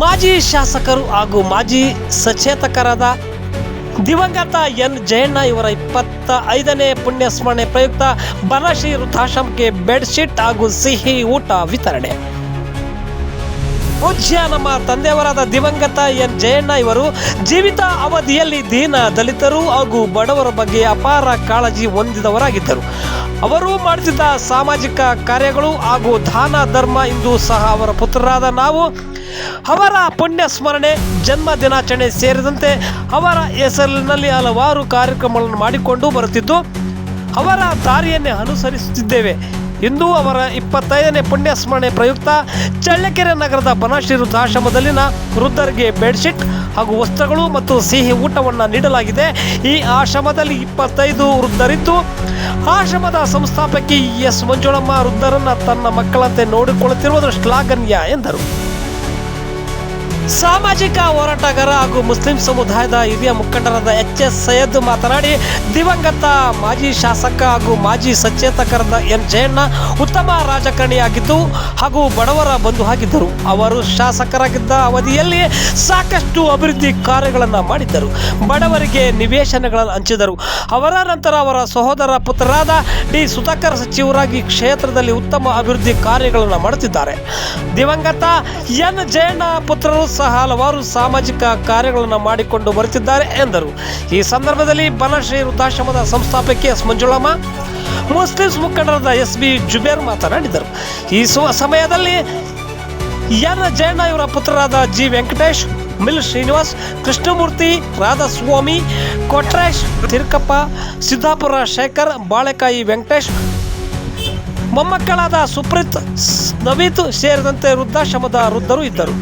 ಮಾಜಿ ಶಾಸಕರು ಹಾಗೂ ಮಾಜಿ ಸಚೇತಕರಾದ ದಿವಂಗತ ಎನ್ ಜಯಣ್ಣ ಇವರ ಇಪ್ಪತ್ತ ಐದನೇ ಪುಣ್ಯಸ್ಮರಣೆ ಪ್ರಯುಕ್ತ ಬನಶ್ರೀ ವೃದ್ಧಾಶ್ರಮಕ್ಕೆ ಬೆಡ್ಶೀಟ್ ಹಾಗೂ ಸಿಹಿ ಊಟ ವಿತರಣೆ. ಪೂಜ್ಯ ನಮ್ಮ ತಂದೆಯವರಾದ ದಿವಂಗತ ಎನ್ ಜಯಣ್ಣ ಇವರು ಜೀವಿತ ಅವಧಿಯಲ್ಲಿ ದೀನ ದಲಿತರು ಹಾಗೂ ಬಡವರ ಬಗ್ಗೆ ಅಪಾರ ಕಾಳಜಿ ಹೊಂದಿದವರಾಗಿದ್ದರು. ಅವರು ಮಾಡುತ್ತಿದ್ದ ಸಾಮಾಜಿಕ ಕಾರ್ಯಗಳು ಹಾಗೂ ದಾನ ಧರ್ಮ ಇಂದು ಸಹ ಅವರ ಪುತ್ರರಾದ ನಾವು. ಅವರ ಪುಣ್ಯ ಸ್ಮರಣೆ, ಜನ್ಮ ದಿನಾಚರಣೆ ಸೇರಿದಂತೆ ಅವರ ಹೆಸರಿನಲ್ಲಿ ಹಲವಾರು ಕಾರ್ಯಕ್ರಮಗಳನ್ನು ಮಾಡಿಕೊಂಡು ಬರುತ್ತಿದ್ದು, ಅವರ ದಾರಿಯನ್ನೇ ಅನುಸರಿಸುತ್ತಿದ್ದೇವೆ. ಇಂದು ಅವರ ಇಪ್ಪತ್ತೈದನೇ ಪುಣ್ಯ ಸ್ಮರಣೆ ಪ್ರಯುಕ್ತ ಚಳ್ಳಕೆರೆ ನಗರದ ಬನಶ್ರೀ ವೃದ್ಧಾಶ್ರಮದಲ್ಲಿನ ವೃದ್ಧರಿಗೆ ಬೆಡ್ಶೀಟ್ ಹಾಗೂ ವಸ್ತ್ರಗಳು ಮತ್ತು ಸಿಹಿ ಊಟವನ್ನು ನೀಡಲಾಗಿದೆ. ಈ ಆಶ್ರಮದಲ್ಲಿ ಇಪ್ಪತ್ತೈದು ವೃದ್ಧರಿದ್ದು, ಆಶ್ರಮದ ಸಂಸ್ಥಾಪಕಿ ಎಸ್ ಮಂಜುಳಮ್ಮ ವೃದ್ಧರನ್ನು ತನ್ನ ಮಕ್ಕಳಂತೆ ನೋಡಿಕೊಳ್ಳುತ್ತಿರುವುದು ಶ್ಲಾಘನೀಯ ಎಂದರು. ಸಾಮಾಜಿಕ ಹೋರಾಟಗಾರ ಹಾಗೂ ಮುಸ್ಲಿಂ ಸಮುದಾಯದ ಹಿರಿಯ ಮುಖಂಡರಾದ ಎಚ್ ಎಸ್ ಸೈಯದ್ ಮಾತನಾಡಿ, ದಿವಂಗತ ಮಾಜಿ ಶಾಸಕ ಹಾಗೂ ಮಾಜಿ ಸಚೇತಕರಾದ ಎಂ ಜಯಣ್ಣ ಉತ್ತಮ ರಾಜಕಾರಣಿಯಾಗಿದ್ದು ಹಾಗೂ ಬಡವರ ಬಂಧು ಆಗಿದ್ದರು. ಅವರು ಶಾಸಕರಾಗಿದ್ದ ಅವಧಿಯಲ್ಲಿ ಸಾಕಷ್ಟು ಅಭಿವೃದ್ಧಿ ಕಾರ್ಯಗಳನ್ನು ಮಾಡಿದ್ದರು. ಬಡವರಿಗೆ ನಿವೇಶನಗಳನ್ನು ಹಂಚಿದರು. ಅವರ ನಂತರ ಅವರ ಸಹೋದರ ಪುತ್ರರಾದ ಡಿ ಸುಧಾಕರ್ ಸಚಿವರಾಗಿ ಕ್ಷೇತ್ರದಲ್ಲಿ ಉತ್ತಮ ಅಭಿವೃದ್ಧಿ ಕಾರ್ಯಗಳನ್ನು ಮಾಡುತ್ತಿದ್ದಾರೆ. ದಿವಂಗತ ಎನ್ ಜಯಣ್ಣ ಪುತ್ರರು ಸಹ ಹಲವಾರು ಸಾಮಾಜಿಕ ಕಾರ್ಯಗಳನ್ನು ಮಾಡಿಕೊಂಡು ಬರುತ್ತಿದ್ದಾರೆ ಎಂದರು. ಈ ಸಂದರ್ಭದಲ್ಲಿ ಬನಶ್ರೀ ವೃದ್ಧಾಶ್ರಮದ ಸಂಸ್ಥಾಪಕಿ ಎಸ್ ಮಂಜುಳಮ್ಮ ಮುಸ್ಲಿಮ್ಸ್ ಮುಖಂಡರಾದ ಎಸ್ ಬಿ ಜುಬೇರ್ ಮಾತನಾಡಿದರು. ಈ ಸಮಯದಲ್ಲಿ ಎನ್ ಜಯಣ್ಣ ಇವರ ಪುತ್ರರಾದ ಜಿ ವೆಂಕಟೇಶ್, ಮಿಲ್ ಶ್ರೀನಿವಾಸ್, ಕೃಷ್ಣಮೂರ್ತಿ, ರಾಧಾಸ್ವಾಮಿ, ಕೊಟ್ರೇಶ್, ತಿರ್ಕಪ್ಪ, ಸಿದ್ದಾಪುರ ಶೇಖರ್, ಬಾಳೆಕಾಯಿ ವೆಂಕಟೇಶ್, ಮೊಮ್ಮಕ್ಕಳಾದ ಸುಪ್ರೀತ್ ನವೀತ್ ಸೇರಿದಂತೆ ವೃದ್ಧಾಶ್ರಮದ ವೃದ್ಧರು ಇದ್ದರು.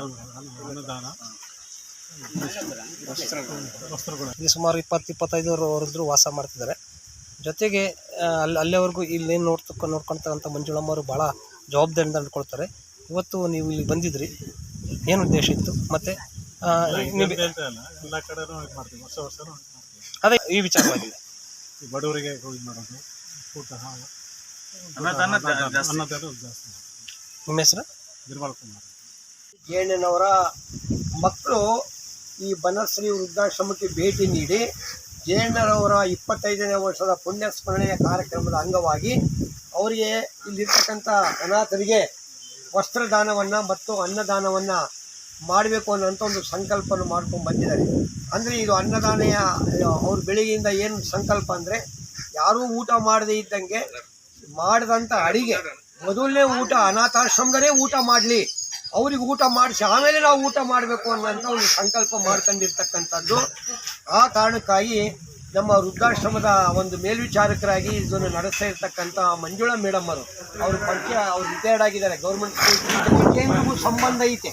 ಅನ್ನದಾನ ವಸ್ತ್ರಗಳು. ಇಲ್ಲಿ ಸುಮಾರು ಇಪ್ಪತ್ತು ಇಪ್ಪತ್ತೈದು ವಾಸ ಮಾಡ್ತಿದ್ದಾರೆ. ಜೊತೆಗೆ ಅಲ್ಲಿ ಅಲ್ಲಿವರೆಗೂ ಇಲ್ಲಿ ನೋಡ್ತಕ್ಕ ನೋಡ್ಕೊಳ್ತಾರಂಥ ಮಂಜುಳಮ್ಮವರು ಭಾಳ ಜವಾಬ್ದಾರಿಯಿಂದ ನಡ್ಕೊಳ್ತಾರೆ ಇವತ್ತು ನೀವು ಇಲ್ಲಿ ಬಂದಿದ್ರಿ. ಏನು ಉದ್ದೇಶ ಇತ್ತು? ಮತ್ತೆ ಎಲ್ಲ ಕಡೆನೂ ಮಾಡ್ತೀವಿ. ವರ್ಷನೂ ಅದೇ ಈ ವಿಚಾರವಾಗಿದೆ ಈ ಬಡವರಿಗೆ ಹೋಗಿ ಮಾಡೋದು ಊಟ ಹಾಲು ಅನ್ನದಾನ ಜಾಸ್ತಿ. ನಿಮ್ಮ ಹೆಸರು? ನಿರ್ಮಲ ಕುಮಾರ್. ಜಯಣ್ಣನವರ ಮಕ್ಕಳು ಈ ಬನಶ್ರೀ ವೃದ್ಧಾಶ್ರಮಕ್ಕೆ ಭೇಟಿ ನೀಡಿ ಜೇಣ್ಣನವರ ಇಪ್ಪತ್ತೈದನೇ ವರ್ಷದ ಪುಣ್ಯ ಸ್ಮರಣೆಯ ಕಾರ್ಯಕ್ರಮದ ಅಂಗವಾಗಿ ಅವರಿಗೆ ಇಲ್ಲಿರ್ತಕ್ಕಂಥ ಅನಾಥರಿಗೆ ವಸ್ತ್ರದಾನವನ್ನು ಮತ್ತು ಅನ್ನದಾನವನ್ನು ಮಾಡಬೇಕು ಅನ್ನೋಂಥ ಒಂದು ಸಂಕಲ್ಪನ ಮಾಡ್ಕೊಂಡು ಬಂದಿದ್ದಾರೆ. ಅಂದರೆ ಇದು ಅನ್ನದಾನೆಯ, ಅವ್ರ ಬೆಳಿಗ್ಗೆಯಿಂದ ಏನು ಸಂಕಲ್ಪ ಅಂದರೆ ಯಾರೂ ಊಟ ಮಾಡದೇ ಇದ್ದಂಗೆ ಮಾಡಿದಂಥ ಅಡಿಗೆ. ಮೊದಲನೇ ಊಟ ಅನಾಥಾಶ್ರಮದಲ್ಲೇ ಊಟ ಮಾಡಲಿ. ಅವ್ರಿಗೆ ಊಟ ಮಾಡಿಸಿ, ಆಮೇಲೆ ನಾವು ಊಟ ಮಾಡಬೇಕು ಅನ್ನೋಂಥ ಒಂದು ಸಂಕಲ್ಪ ಮಾಡ್ಕೊಂಡಿರ್ತಕ್ಕಂಥದ್ದು. ಆ ಕಾರಣಕ್ಕಾಗಿ ನಮ್ಮ ವೃದ್ಧಾಶ್ರಮದ ಒಂದು ಮೇಲ್ವಿಚಾರಕರಾಗಿ ಇದನ್ನು ನಡೆಸ್ತಾ ಇರ್ತಕ್ಕಂಥ ಮಂಜುಳಾ ಮೇಡಮ್ ಅವರು, ಅವ್ರ ಪರಿಚಯ ಅವ್ರು ರಿಟೈರ್ಡ್ ಆಗಿದ್ದಾರೆ ಗೌರ್ಮೆಂಟ್ ಸ್ಕೂಲ್ ಸಂಬಂಧ ಐತೆ.